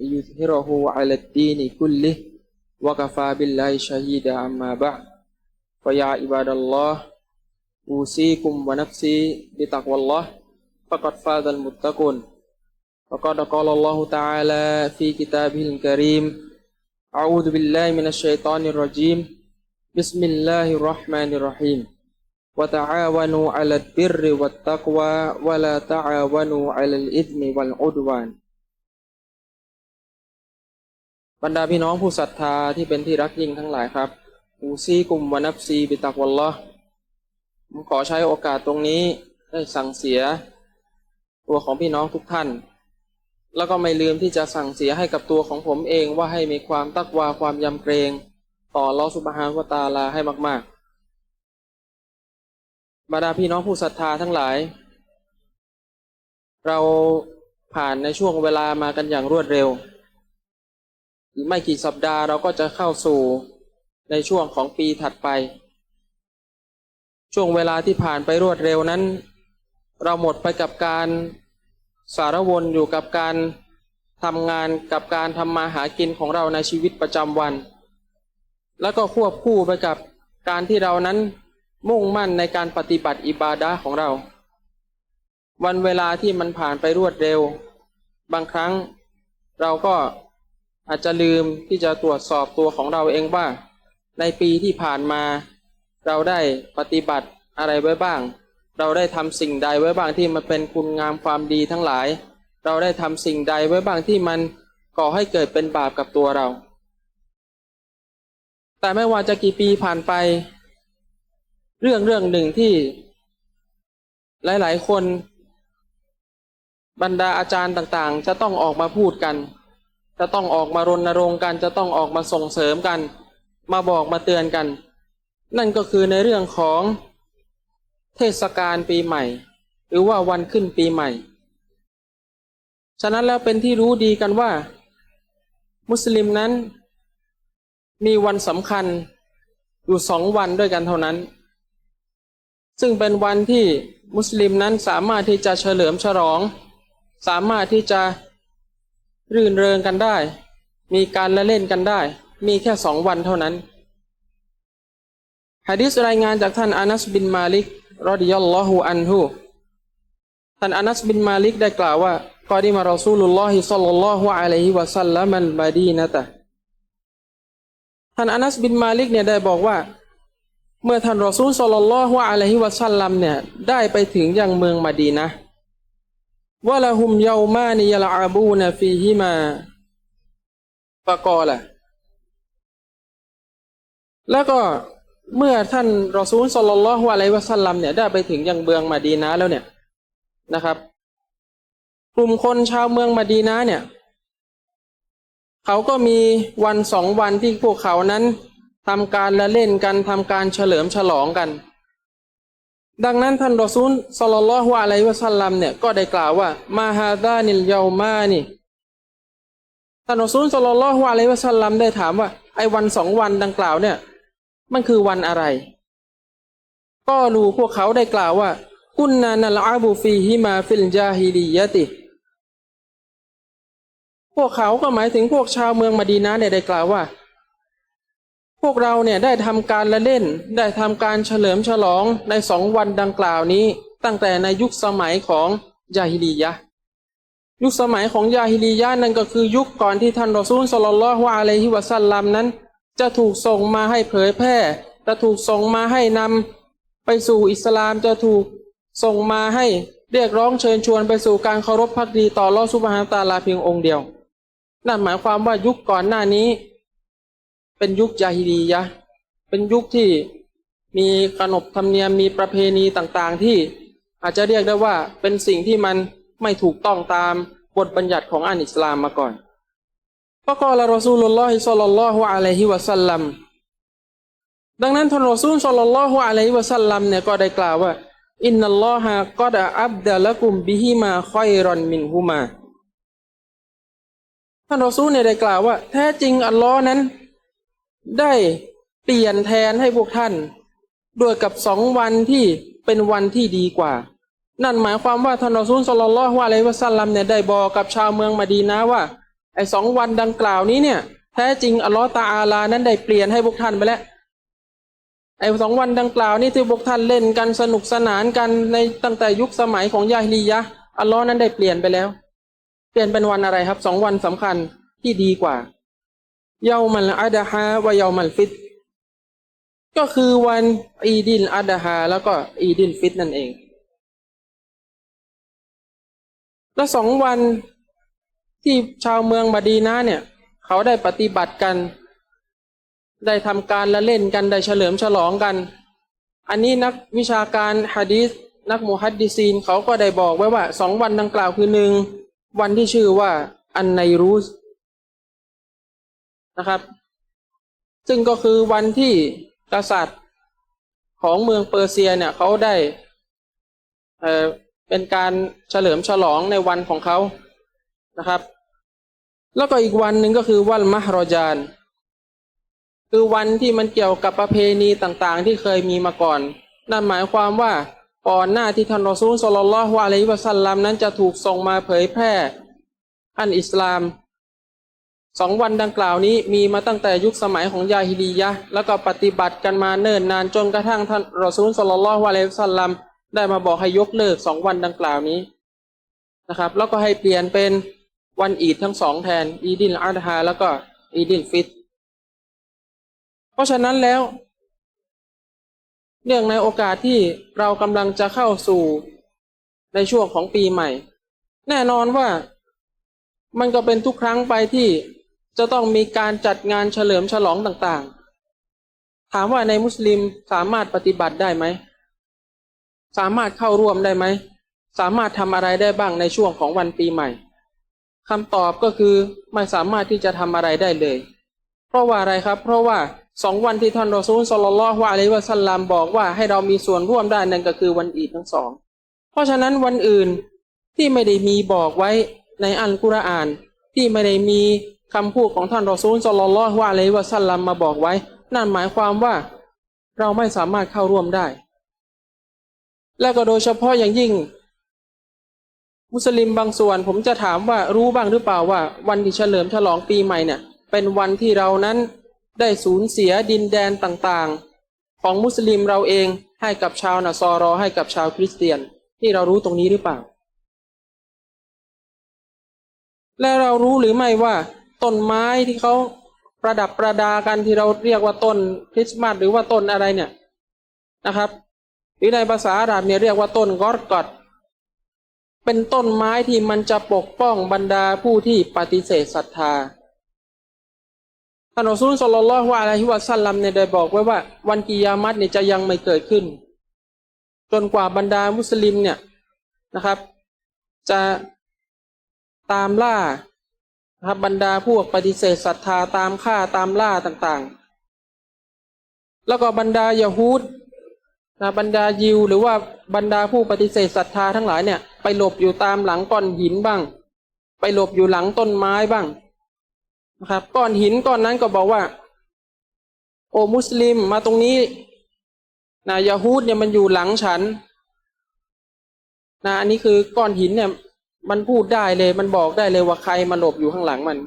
ليظهره على الدين كله وكفى بالله شهيدا أما بعد. فيا عباد الله أوصيكم ونفسي بتقوى الله. فقد فاز المتقون. وقد قال الله تعالى في كتابه الكريم أعوذ بالله من الشيطان الرجيم. بسم الله الرحمن الرحيم. وتعاونوا على البر والتقوى ولا تعاونوا على الإثم والعدوان. บรรดาพี่น้องผู้ศรัทธาที่เป็นที่รักยิ่งทั้งหลายครับอูซีกุมวานับซีบิตักวัลลอผมขอใช้โอกาสตรงนี้ได้สั่งเสียตัวของพี่น้องทุกท่าน แล้วก็ไม่ลืมที่จะสั่งเสียให้กับตัวของผมเองว่าให้มีความตักวาความยำเกรง ต่อลอสุบฮานวตาลาให้มาก ๆ บรรดาพี่น้องผู้ศรัทธาทั้งหลาย เราผ่านในช่วงเวลามากันอย่างรวดเร็ว ไม่กี่สัปดาห์เราก็จะเข้าสู่ในช่วงของปีถัดไป ช่วงเวลาที่ผ่านไปรวดเร็วนั้น เราหมดไปกับการสารวนอยู่กับการทำงานกับการทำมาหากินของเราในชีวิตประจำวัน แล้วก็ควบคู่ไปกับการที่เรานั้นมุ่งมั่นในการปฏิบัติอิบาดะของเรา วันเวลาที่มันผ่านไปรวดเร็ว บางครั้งเราก็ อาจจะลืมที่จะตรวจสอบตัวของเราเองว่า ในปีที่ผ่านมา เราได้ปฏิบัติอะไรไว้บ้าง เราได้ทำสิ่งใดไว้บ้างที่มันเป็นคุณงามความดีทั้งหลาย เราได้ทำสิ่งใดไว้บ้างที่มันก่อให้เกิดเป็นบาปกับตัวเรา แต่ไม่ว่าจะกี่ปีผ่านไป เรื่องเรื่องหนึ่งที่ หลาย ๆ คน บรรดาอาจารย์ต่างๆ จะต้องออกมาพูดกัน จะต้องออกมารณรงค์กันจะต้องออกมาส่งเสริมกัน มาบอกมาเตือนกัน นั่นก็คือในเรื่องของเทศกาลปีใหม่ หรือว่าวันขึ้นปีใหม่ ฉะนั้นแล้วเป็นที่รู้ดีกันว่า มุสลิมนั้น มีวันสำคัญอยู่สองวันด้วยกันเท่านั้น ซึ่งเป็นวันที่มุสลิมนั้นสามารถที่จะเฉลิมฉลอง สามารถที่จะ รื่นเริงกันได้ มีการละเล่นกันได้ มีแค่สองวันเท่านั้นฮะดิษรายงานจากท่านอานัสบินมาลิกรอดิยัลลอฮุอันฮุท่านอานัสบินมาลิกได้กล่าวว่ากอดีมารอซูลุลลอฮิซัลลัลลอฮุอะลัยฮิวะสัลลัมัลมาดีนะตะท่านอานัสบินมาลิกเนี่ยได้บอกว่า เมื่อท่านรอซูลซัลลัลลอฮุอะลัยฮิวะสัลลัมเนี่ยได้ไปถึงยังเมืองมาดีนะ วะละหุมเยามานิยะลาบูนฟีฮิมาฟะกอละแล้วก็เมื่อท่านรอซูลสลลัลลอฮุอะลัยวะสัลลัมเนี่ยได้ไปถึงยังเมืองมาดีนะแล้วเนี่ยนะครับ กลุ่มคนชาวเมืองมาดีนะเนี่ย เขาก็มีวันสองวันที่พวกเขานั้นทำการละเล่นกันทำการเฉลิมฉลองกัน ดังนั้นท่านรอซูลสัลลัลลอฮุอะลัยฮิวะสัลลัมเนี่ยก็ได้กล่าวว่า มาฮาดานิลเยามานี่ท่านรอซูลสัลลัลลอฮุอะลัยฮิวะสัลลัมได้ถามว่าไอ้วันสองวันดังกล่าวเนี่ย มันคือวันอะไร ก็รู้พวกเขาได้กล่าวว่า กุนนานัลอาบูฟีฮิมาฟิลจาฮิลียะติ พวกเขาก็หมายถึงพวกชาวเมืองมาดีนะเนี่ยได้กล่าวว่า พวกเราเนี่ยได้ทำการละเล่น ได้ทำการเฉลิมฉลองในสองวันดังกล่าวนี้ ตั้งแต่ในยุคสมัยของยาฮิลียะยุคสมัยของยาฮิลียะนั่นก็คือยุคก่อนที่ท่านรอซูลสลลัลลอฮุอะลัยฮิวะสัลลัมนั้น จะถูกส่งมาให้เผยแพร่ จะถูกส่งมาให้นำไปสู่อิสลามจะถูกส่งมาให้เรียกร้องเชิญชวนไปสู่การเคารพพักดีต่อลอสุบฮานตาลาเพียงองค์เดียว นั่นหมายความว่ายุคก่อนหน้านี้ เป็นยุคยาฮิลียะ เป็นยุคที่มีขนบธรรมเนียมมีประเพณีต่างๆ ที่อาจจะเรียกได้ว่าเป็นสิ่งที่มันไม่ถูกต้องตามบทบัญญัติของอันอิสลามมาก่อนก็กล่ารอซูลุลลอฮิศ็อลลัลลอฮุอะลัยฮิวะสัลลัมดังนั้นท่านรอซูลศ็อลลัลลอฮุอะลัยฮิวะสัลลัมเนี่ยก็ได้กล่าวว่า อินนัลลอฮะกอดอับดะละกุมบิฮิมาคอยรอนมินฮุมาท่านรอซูลเนี่ยได้กล่าวว่า แท้จริงอัลลอฮ์นั้น ได้เปลี่ยนแทนให้พวกท่านด้วยกับสองวันที่เป็นวันที่ดีกว่า นั่นหมายความว่าท่านอซูลศ็อลลลลอฮุอะลัยฮิวะสัลลัมเนี่ยได้บอกกับชาวเมืองมะดีนะว่าไอ้สองวันดังกล่าวนี้เนี่ย แท้จริงอัลลอฮ์ตาอาลานั้นได้เปลี่ยนให้พวกท่านไปแล้วไอ้สองวันดังกล่าวนี้ที่พวกท่านเล่นกันสนุกสนานกันในตั้งแต่ยุคสมัยของยาฮิลียะอัลลอฮ์นั้นได้เปลี่ยนไปแล้ว เปลี่ยนเป็นวันอะไรครับสองวันสำคัญที่ดีกว่า เยามัลอาดาฮาวะเยามัลฟิต ก็คือวันอีดินอาดาฮาแล้วก็อีดินฟิตนั่นเอง และสองวันที่ชาวเมืองมาดีนะเนี่ย เขาได้ปฏิบัติกัน ได้ทำการละเล่นกันได้เฉลิมฉลองกัน อันนี้นักวิชาการฮะดีษนักมุฮัดดิซีนเขาก็ได้บอกไว้ว่าสองวันดังกล่าวคือหนึ่งวันที่ชื่อว่าอันไนรูส นะครับ ซึ่งก็คือวันที่กษัตริย์ของเมืองเปอร์เซียเนี่ยเขาได้เเป็นการเฉลิมฉลองในวันของเขานะครับ แล้วก็อีกวันหนึ่งก็คือวันมะฮรจานคือวันที่มันเกี่ยวกับประเพณีต่างๆ ที่เคยมีมาก่อน นั่นหมายความว่าก่อนหน้าที่ท่านรอซูลสุลลัลอฮุอะลัยวะสัลลัมนั้นจะถูกส่งมาเผยแพร่อันอิสลาม สองวันดังกล่าวนี้มีมาตั้งแต่ยุคสมัยของยาฮิลียะแล้วก็ปฏิบัติกันมาเนิ่นนานจนกระทั่งท่านรอซูลสุลลัลอฮุอะลัยฮิวะสัลลัมได้มาบอกให้ยกเลิกสองวันดังกล่าวนี้นะครับ แล้วก็ให้เปลี่ยนเป็นวันอีดทั้งสองแทน อีดินอาดฮาแล้วก็อีดินฟิต เพราะฉะนั้นแล้ว เนื่องในโอกาสที่เรากำลังจะเข้าสู่ในช่วงของปีใหม่ แน่นอนว่ามันก็เป็นทุกครั้งไปที่ จะต้องมีการจัดงานเฉลิมฉลองต่างๆ ถามว่าในมุสลิมสามารถปฏิบัติได้ไหม สามารถเข้าร่วมได้ไหม สามารถทำอะไรได้บ้างในช่วงของวันปีใหม่คำตอบก็คือไม่สามารถที่จะทำอะไรได้เลย เพราะว่าอะไรครับ เพราะว่าสองวันที่ท่านรอซูลสลลัลอฮุอะลัยฮิวะสัลลัมบอกว่าให้เรามีส่วนร่วมได้นั่นก็คือวันอีดทั้งสอง เพราะฉะนั้นวันอื่นที่ไม่ได้มีบอกไว้ในอัลกุรอานที่ไม่ได้มี คำพูดของท่านรอซูลสลลัลลอฮุอะลัยฮิวะสัลลัมมาบอกไว้ นั่นหมายความว่าเราไม่สามารถเข้าร่วมได้ และก็โดยเฉพาะอย่างยิ่ง มุสลิมบางส่วนผมจะถามว่ารู้บ้างหรือเปล่าว่า วันที่เฉลิมฉลองปีใหม่เนี่ย เป็นวันที่เรานั้นได้สูญเสียดินแดนต่างๆ ของมุสลิมเราเองให้กับชาวนาซอรอให้กับชาวคริสเตียนที่เรารู้ตรงนี้หรือเปล่า และเรารู้หรือไม่ว่า ต้นไม้ที่เขาประดับประดากันที่เราเรียกว่าต้นคริสต์มาสหรือว่าต้นอะไรเนี่ยนะครับ หรือในภาษาอาหรับเนี่ยเรียกว่าต้นกอดกอดเป็นต้นไม้ที่มันจะปกป้องบรรดาผู้ที่ปฏิเสธศรัทธาท่านอัสุลสุลลัลลอฮุอะลัยฮิวะสัลลัมเนี่ยได้บอกไว้ว่า วันกิยามัตเนี่ยจะยังไม่เกิดขึ้น จนกว่าบรรดามุสลิมเนี่ยนะครับ จะตามล่า นะครับบรรดาพวกปฏิเสธศรัทธาตามฆ่าตามล่าต่างๆ แล้วก็บรรดายะฮูดนะบรรดายิว หรือว่าบรรดาผู้ปฏิเสธศรัทธาทั้งหลายเนี่ย ไปหลบอยู่ตามหลังก้อนหินบ้าง ไปหลบอยู่หลังต้นไม้บ้างนะครับก้อนหินก้อนนั้นก็บอกว่า โอ้มุสลิมมาตรงนี้นะยาฮูดเนี่ยมันอยู่หลังฉันนะอันนี้คือก้อนหินเนี่ย มันพูดได้เลยมันบอกได้เลยว่าใครมาหลบอยู่ข้างหลังมัน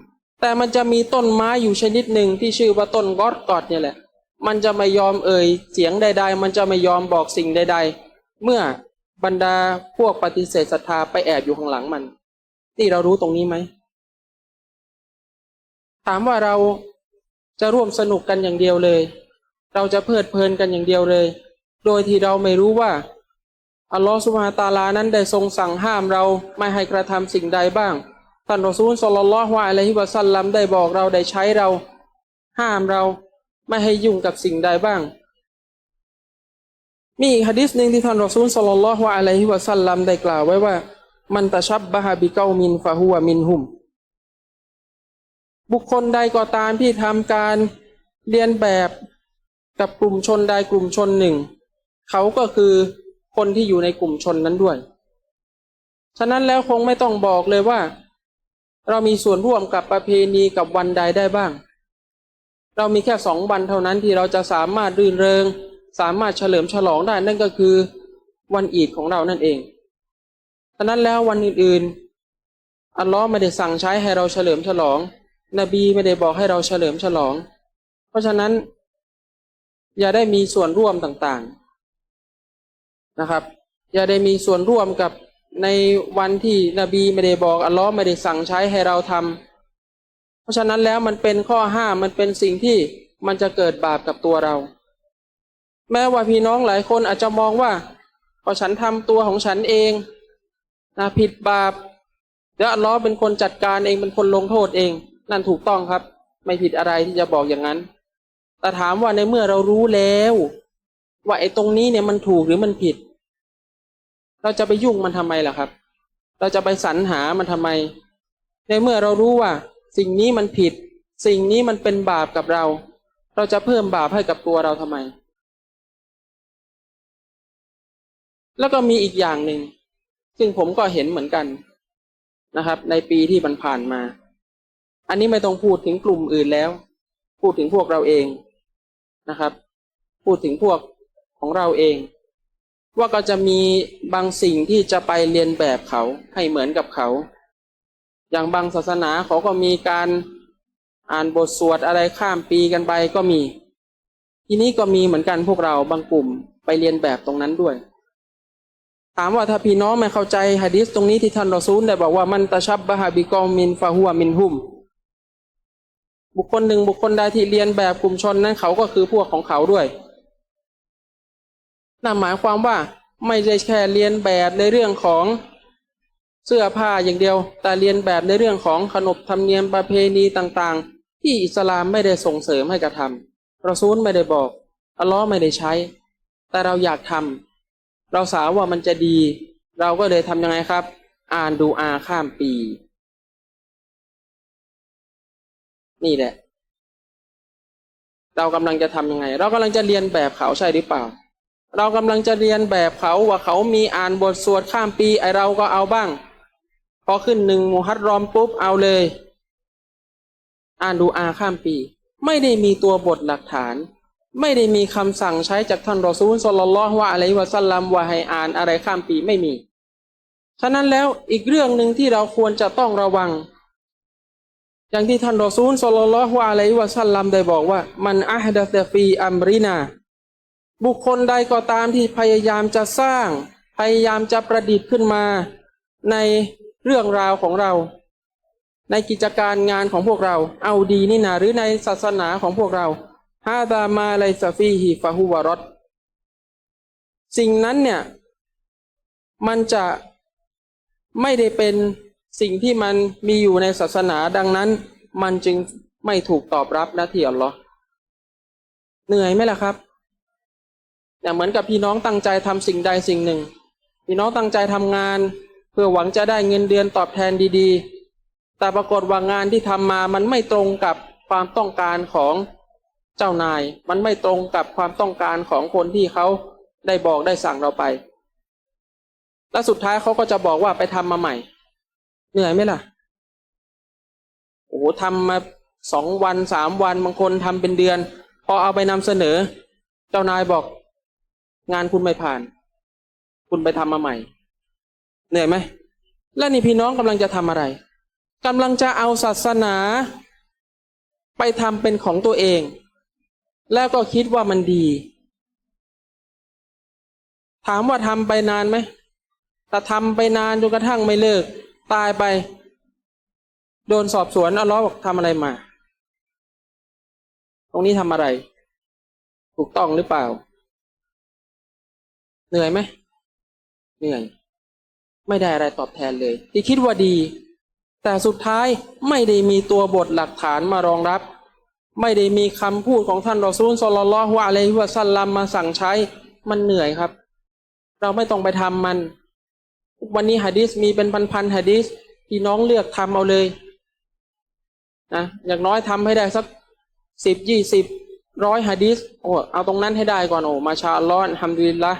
แต่มันจะมีต้นไม้อยู่ชนิดหนึ่งที่ชื่อว่าต้นกอดกอดเนี่ยแหละ มันจะไม่ยอมเอ่ยเสียงใด ๆ มันจะไม่ยอมบอกสิ่งใด ๆ เมื่อบรรดาพวกปฏิเสธศรัทธาไปแอบอยู่ข้างหลังมัน นี่เรารู้ตรงนี้ไหม ถามว่าเราจะร่วมสนุกกันอย่างเดียวเลย เราจะเพลิดเพลินกันอย่างเดียวเลย โดยที่เราไม่รู้ว่า อัลลอฮฺสุบฮาตาลานั้นได้ทรงสั่งห้ามเราไม่ให้กระทำสิ่งใดบ้าง ท่านรอซูลสุลลัลลอฮุอะลัยฮิวะสัลลัมได้บอกเราได้ใช้เรา ห้ามเราไม่ให้ยุ่งกับสิ่งใดบ้าง มีอีกฮะดิษหนึ่งที่ท่านรอซูลสุลลัลลอฮุอะลัยฮิวะสัลลัมได้กล่าวไว้ว่า มันตะชับบะฮะบิเกามินฟะฮุวะมินหุม บุคคลใดก็ตามที่ทำการเรียนแบบกับกลุ่มชนใดกลุ่มชนหนึ่ง เขาก็คือ คนที่อยู่ในกลุ่มชนนั้นด้วย ฉะนั้นแล้วคงไม่ต้องบอกเลยว่า เรามีส่วนร่วมกับประเพณีกับวันใดได้บ้าง เรามีแค่สองวันเท่านั้นที่เราจะสามารถรื่นเริง สามารถเฉลิมฉลองได้นั่นก็คือ วันอีดของเรานั่นเอง ฉะนั้นแล้ววันอื่นๆ อัลลอฮ์ไม่ได้สั่งใช้ให้เราเฉลิมฉลอง นบีไม่ได้บอกให้เราเฉลิมฉลอง เพราะฉะนั้น อย่าได้มีส่วนร่วมต่างๆ นะครับ อย่าได้มีส่วนร่วมกับในวันที่นบีไม่ได้บอกอัลลอฮ์ไม่ได้สั่งใช้ให้เราทำเพราะฉะนั้นแล้วมันเป็นข้อห้ามมันเป็นสิ่งที่มันจะเกิดบาปกับตัวเรา แม้ว่าพี่น้องหลายคนอาจจะมองว่าพอฉันทำตัวของฉันเองนะผิดบาปเดี๋ยวอัลลอฮ์เป็นคนจัดการเองเป็นคนลงโทษเอง นั่นถูกต้องครับ ไม่ผิดอะไรที่จะบอกอย่างนั้น แต่ถามว่าในเมื่อเรารู้แล้ว ว่าไอ้ตรงนี้เนี่ยมันถูกหรือมันผิด เราจะไปยุ่งมันทำไมล่ะครับ เราจะไปสรรหามันทำไม ในเมื่อเรารู้ว่า สิ่งนี้มันผิด สิ่งนี้มันเป็นบาปกับเรา เราจะเพิ่มบาปให้กับตัวเราทำไม แล้วก็มีอีกอย่างหนึ่งซึ่งผมก็เห็นเหมือนกันนะครับ ในปีที่มันผ่านมา อันนี้ไม่ต้องพูดถึงกลุ่มอื่นแล้ว พูดถึงพวกเราเองนะครับ พูดถึงพวก ของเราเอง ว่าก็จะมีบางสิ่งที่จะไปเรียนแบบเขาให้เหมือนกับเขา อย่างบางศาสนาเขาก็มีการอ่านบทสวดอะไรข้ามปีกันไปก็มี ทีนี้ก็มีเหมือนกันพวกเราบางกลุ่มไปเรียนแบบตรงนั้นด้วย ถามว่าถ้าพี่น้องไม่เข้าใจฮะดิษตรงนี้ที่ท่านรอซูลได้บอกว่ามันตะชับบะฮะบิกอมินฟาหัวมินหุม บุคคลหนึ่งบุคคลใดที่เรียนแบบกลุ่มชนนั้นเขาก็คือพวกของเขาด้วย นั่นหมายความว่าไม่ใช่แค่เรียนแบบในเรื่องของเสื้อผ้าอย่างเดียว แต่เรียนแบบในเรื่องของขนบธรรมเนียมประเพณีต่างๆ ที่อิสลามไม่ได้ส่งเสริมให้กระทำรอซูลไม่ได้บอกอัลลอฮ์ไม่ได้ใช้ แต่เราอยากทำเราสาวว่ามันจะดี เราก็เลยทำยังไงครับ อ่านดูอาข้ามปี นี่แหละ เรากำลังจะทำยังไง เรากำลังจะเรียนแบบเขาใช่หรือเปล่า เรากำลังจะเรียนแบบเขาว่าเขามีอ่านบทสวดข้ามปีไอเราก็เอาบ้าง พอขึ้นหนึ่งมุฮัรรอมปุ๊บเอาเลย อ่านดูอาข้ามปี ไม่ได้มีตัวบทหลักฐาน ไม่ได้มีคำสั่งใช้จากท่านรอซูลสลลัลลอฮุอะลัยฮิวะสัลลัมว่าให้อ่านอะไรข้ามปีไม่มี ฉะนั้นแล้วอีกเรื่องหนึ่งที่เราควรจะต้องระวัง อย่างที่ท่านรอซูลสลลัลลอฮุอะลัยฮิวะสัลลัมได้บอกว่า มันอะฮดะซะฟีอัมรินา บุคคลใดก็ตามที่พยายามจะสร้าง พยายามจะประดิษฐ์ขึ้นมา ในเรื่องราวของเรา ในกิจการงานของพวกเรา เอาดีนี่นาหรือในศาสนาของพวกเราฮาดามาไลซาฟีฮิฟาฮูวารอตสิ่งนั้นเนี่ย มันจะไม่ได้เป็นสิ่งที่มันมีอยู่ในศาสนาดังนั้น มันจึงไม่ถูกตอบรับนะที่อัลลอฮ์เหนื่อยไหมล่ะครับ อย่เหมือนกับพี่น้องตั้งใจทำสิ่งใดสิ่งหนึ่ง พี่น้องตั้งใจทำงาน เพื่อหวังจะได้เงินเดือนตอบแทนดีๆ แต่ปรากฏว่างานที่ทำมามันไม่ตรงกับความต้องการของเจ้านาย มันไม่ตรงกับความต้องการของคนที่เขาได้บอกได้สั่งเราไป แล้วสุดท้ายเขาก็จะบอกว่าไปทำมาใหม่ เหนื่อยไหมล่ะโอ้โหทำมาสองวันสามวันบางคนทำเป็นเดือน พอเอาไปนำเสนอ เจ้านายบอก งานคุณไม่ผ่าน คุณไปทำมาใหม่ เหนื่อยไหม และนี่พี่น้องกำลังจะทำอะไรกำลังจะเอาศาสนา ไปทำเป็นของตัวเอง แล้วก็คิดว่ามันดี ถามว่าทำไปนานไหมแต่ทำไปนานจนกระทั่งไม่เลิก ตายไป โดนสอบสวนอัลลอฮ์บอกทำอะไรมา ตรงนี้ทำอะไร ถูกต้องหรือเปล่า เหนื่อยไหมเหนื่อย ไม่ได้อะไรตอบแทนเลย ที่คิดว่าดี แต่สุดท้ายไม่ได้มีตัวบทหลักฐานมารองรับ ไม่ได้มีคำพูดของท่านรอซูลสลลลลอฮุอะลัยฮิวะสัลลัมมาสั่งใช้มันเหนื่อยครับ เราไม่ต้องไปทำมัน วันนี้ฮะดิษมีเป็นพันๆฮะดิษพี่น้องเลือกทำเอาเลยนะอย่างน้อยทำให้ได้สักสิบยี่สิบร้อยฮะดีษโอ้เอาตรงนั้นให้ได้ก่อนโอ้มาชาอัลลอฮ์ทำดีละ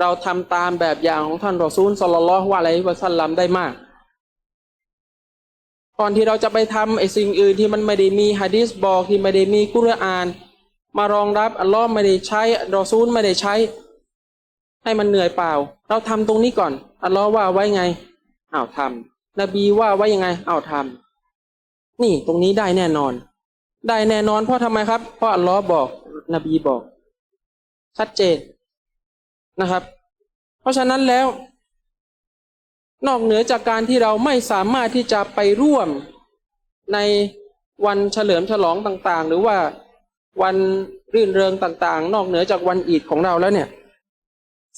เราทำตามแบบอย่างของท่านรอซูลสลลัลลอฮุอะลัยฮิวะสัลลัมได้มากก่อนที่เราจะไปทำไอ้สิ่งอื่นที่มันไม่ได้มีฮะดีษบอกที่ไม่ได้มีกุรอาน มารองรับอัลลอฮ์ไม่ได้ใช้รอซูลไม่ได้ใช้ ให้มันเหนื่อยเปล่า เราทำตรงนี้ก่อนอัลลอฮ์ว่าไว้ไงอ้าวทำนบีว่าไว้ยังไงอ้าวทำนี่ตรงนี้ได้แน่นอน ได้แน่นอนเพราะทำไมครับ เพราะอัลลอฮ์บอก นบีบอก ชัดเจน นะครับ เพราะฉะนั้นแล้ว นอกเหนือจากการที่เราไม่สามารถที่จะไปร่วมในวันเฉลิมฉลองต่างๆ หรือว่าวันรื่นเริงต่างๆ นอกเหนือจากวันอีดของเราแล้วเนี่ย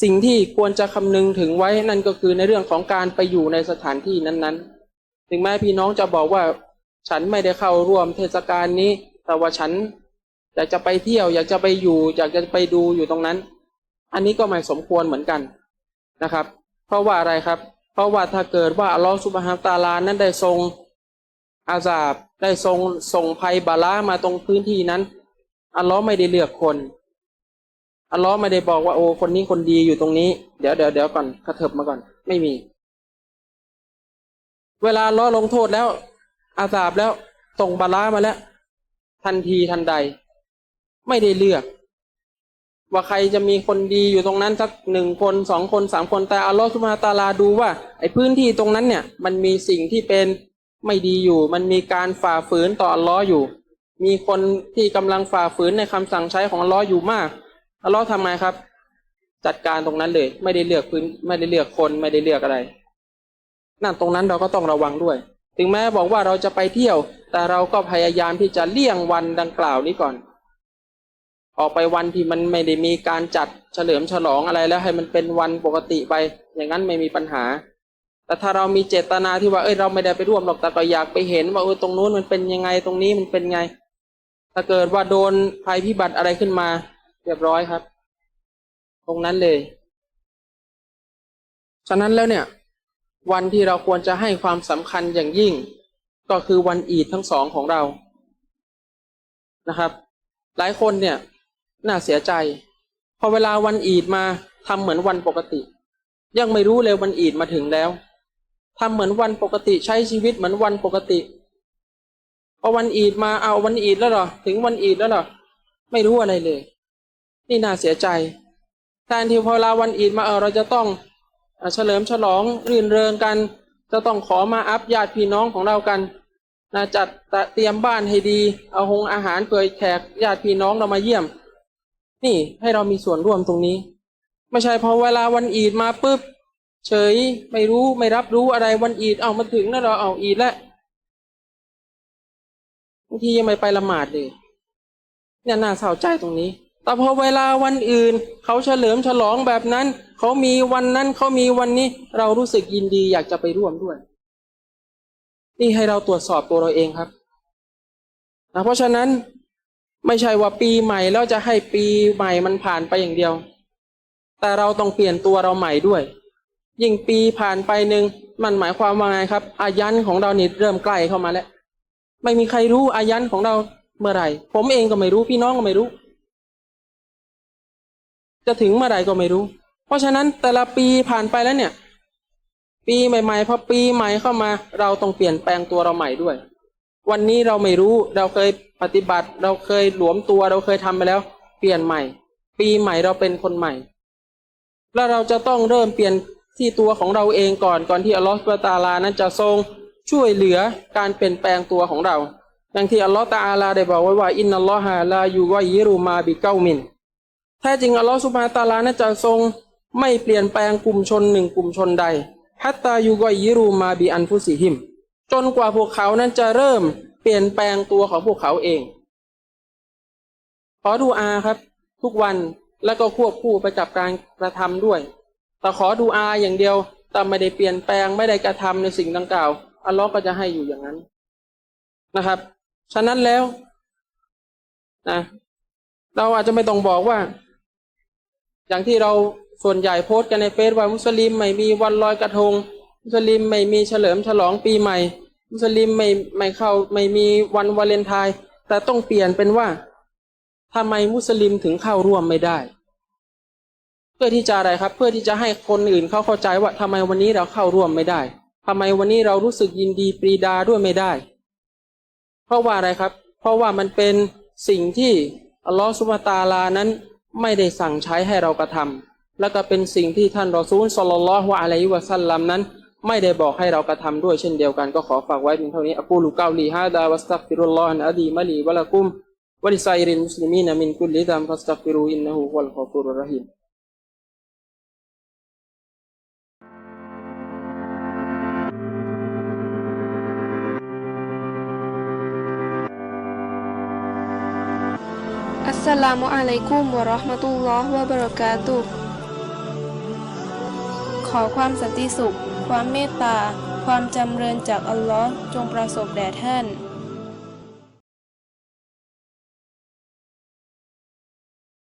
สิ่งที่ควรจะคำนึงถึงไว้นั่นก็คือในเรื่องของการไปอยู่ในสถานที่นั้นๆ ถึงแม้พี่น้องจะบอกว่า ฉันไม่ได้เข้าร่วมเทศกาลนี้ แต่ว่าฉันอยากจะไปเที่ยว อยากจะไปอยู่ อยากจะไปดูอยู่ตรงนั้น อันนี้ก็ไม่สมควรเหมือนกันนะครับ เพราะว่าอะไรครับ เพราะว่าถ้าเกิดว่าอัลลอฮฺสุบฮานตาลานั้นได้ทรงอาซาบได้ทรงส่งภัยบาลามาตรงพื้นที่นั้นอัลลอฮ์ไม่ได้เลือกคนอัลลอฮ์ไม่ได้บอกว่าโอ้คนนี้คนดีอยู่ตรงนี้ เดี๋ยวเดี๋ยวเดี๋ยวก่อนกระเถิบมาก่อน ไม่มี เวลาอัลลอฮ์ลงโทษแล้ว อาซาบแล้วส่งบาลามาแล้ว ทันทีทันใด ไม่ได้เลือก ว่าใครจะมีคนดีอยู่ตรงนั้นสักหนึ่งคนสองคนสามคนแต่อัลลอฮฺสุบฮาตาลาดูว่า ไอ้พื้นที่ตรงนั้นเนี่ย มันมีสิ่งที่เป็นไม่ดีอยู่ มันมีการฝ่าฝืนต่ออัลลอฮ์อยู่ มีคนที่กำลังฝ่าฝืนในคำสั่งใช้ของอัลลอฮ์อยู่มากอัลลอฮ์ทำไงครับ จัดการตรงนั้นเลย ไม่ได้เลือกพื้น ไม่ได้เลือกคนไม่ได้เลือกอะไรนั่นตรงนั้นเราก็ต้องระวังด้วย ถึงแม้บอกว่าเราจะไปเที่ยว แต่เราก็พยายามที่จะเลี่ยงวันดังกล่าวนี้ก่อน ออกไปวันที่มันไม่ได้มีการจัดเฉลิมฉลองอะไรแล้วให้มันเป็นวันปกติไป อย่างนั้นไม่มีปัญหา แต่ถ้าเรามีเจตนาที่ว่าเอ้ยเราไม่ได้ไปร่วมหรอกแต่ก็อยากไปเห็นว่าเออตรงนู้นมันเป็นยังไงตรงนี้มันเป็นไง ถ้าเกิดว่าโดนภัยพิบัติอะไรขึ้นมา เรียบร้อยครับ ตรงนั้นเลยฉะนั้นแล้วเนี่ย วันที่เราควรจะให้ความสำคัญอย่างยิ่ง ก็คือวันอีดทั้งสองของเรานะครับ หลายคนเนี่ย น่าเสียใจ พอเวลาวันอีดมาทำเหมือนวันปกติ ยังไม่รู้เลยวันอีดมาถึงแล้วทำเหมือนวันปกติใช้ชีวิตเหมือนวันปกติพอวันอีดมาเอาวันอีดแล้วหรอถึงวันอีดแล้วหรอไม่รู้อะไรเลย นี่น่าเสียใจแทนที่พอเวลาวันอีดมาเออเราจะต้องเฉลิมฉลองรื่นเริงกัน จะต้องขอมาอัพญาติพี่น้องของเรากันนะจัดเตรียมบ้านให้ดี เอาหงอาหารเปิดแขกญาติพี่น้องเรามาเยี่ยม นี่ให้เรามีส่วนร่วมตรงนี้ ไม่ใช่พอเวลาวันอีดมาปุ๊บ เฉยไม่รู้ไม่รับรู้อะไรวันอีดเอามาถึงแล้วเราเอาอีดแล้วบางทียังไม่ไปละหมาดเลยเนี่ยน่าเศร้าใจตรงนี้ แต่พอเวลาวันอื่น เขาเฉลิมฉลองแบบนั้น เขามีวันนั้นเขามีวันนี้ เรารู้สึกยินดีอยากจะไปร่วมด้วย นี่ให้เราตรวจสอบตัวเราเองครับนะเพราะฉะนั้น ไม่ใช่ว่าปีใหม่แล้วจะให้ปีใหม่มันผ่านไปอย่างเดียว แต่เราต้องเปลี่ยนตัวเราใหม่ด้วย ยิ่งปีผ่านไปหนึ่งมันหมายความว่าไงครับ อายันของเรานี่เริ่มใกล้เข้ามาแล้ว ไม่มีใครรู้อายันของเราเมื่อไหร่ ผมเองก็ไม่รู้พี่น้องก็ไม่รู้ จะถึงเมื่อไหร่ก็ไม่รู้ เพราะฉะนั้นแต่ละปีผ่านไปแล้วเนี่ย ปีใหม่ๆพอปีใหม่เข้ามา เราต้องเปลี่ยนแปลงตัวเราใหม่ด้วย วันนี้เราไม่รู้ เราเคยปฏิบัติ เราเคยหลวมตัว เราเคยทำไปแล้ว เปลี่ยนใหม่ ปีใหม่เราเป็นคนใหม่ แล้วเราจะต้องเริ่มเปลี่ยนที่ตัวของเราเองก่อนก่อนที่อัลลอฮฺสุบตาลานั้นจะทรงช่วยเหลือการเปลี่ยนแปลงตัวของเราอย่างที่อัลลอฮฺตาลาได้บอกไว้ว่าอินนัลลอฮะลายูวะยิรุมาบิเก้ามินแท้จริงอัลลอฮฺสุบฮาตาลานั้นจะทรงไม่เปลี่ยนแปลงกลุ่มชนหนึ่งกลุ่มชนใดฮัตตายูกยิรูมาบิอันฟุสิหิม จนกว่าพวกเขานั้นจะเริ่มเปลี่ยนแปลงตัวของพวกเขาเอง ขอดูอาครับ ทุกวันแล้วก็ควบคู่ไปกับการกระทำด้วย แต่ขอดูอาอย่างเดียวแต่ไม่ได้เปลี่ยนแปลงไม่ได้กระทำในสิ่งดังกล่าว อัลลอฮ์ก็จะให้อยู่อย่างนั้นนะครับ ฉะนั้นแล้วนะเราอาจจะไม่ต้องบอกว่า อย่างที่เราส่วนใหญ่โพสต์กันในเฟซว่ามุสลิมไม่มีวันลอยกระทง สลิมไม่มีเฉลิมฉลองปีใหม่ มุสลิมไม่ไม่เข้าไม่มีวันวาเลนไทน์แต่ต้องเปลี่ยนเป็นว่าทำไมมุสลิมถึงเข้าร่วมไม่ได้ เพื่อที่จะอะไรครับ เพื่อที่จะให้คนอื่นเขาเข้าใจว่าทำไมวันนี้เราเข้าร่วมไม่ได้ทำไมวันนี้เรารู้สึกยินดีปรีดาด้วยไม่ได้ เพราะว่าอะไรครับ เพราะว่ามันเป็นสิ่งที่อัลลอฮฺสุบตาลานั้นไม่ได้สั่งใช้ให้เรากระทำแล้วก็เป็นสิ่งที่ท่านรอซูลสลลัลลอฮุอะลัยฮิวะสัลลัมนั้น ไม่ได้บอกให้เรากระทำด้วยเช่นเดียวกันก็ขอฝากไว้เพียงเท่านี้อักูลุกาวลีฮาดาวัสตักฟิรุลลอฮ์อะดีมะลีวะละกุมวะลิไซริลมุสลิมีนมินกุลลิดัมฟัสตักฟิรูอินนะฮูวัลกอฟูรุรราฮีมอัสสลามุอะลัยกุมวะเราะห์มะตุลลอฮ์วะบะเราะกาตุขอความสันติสุข ความเมตตา ความจำเริญจากอัลลอฮ์จงประสบแด่ท่าน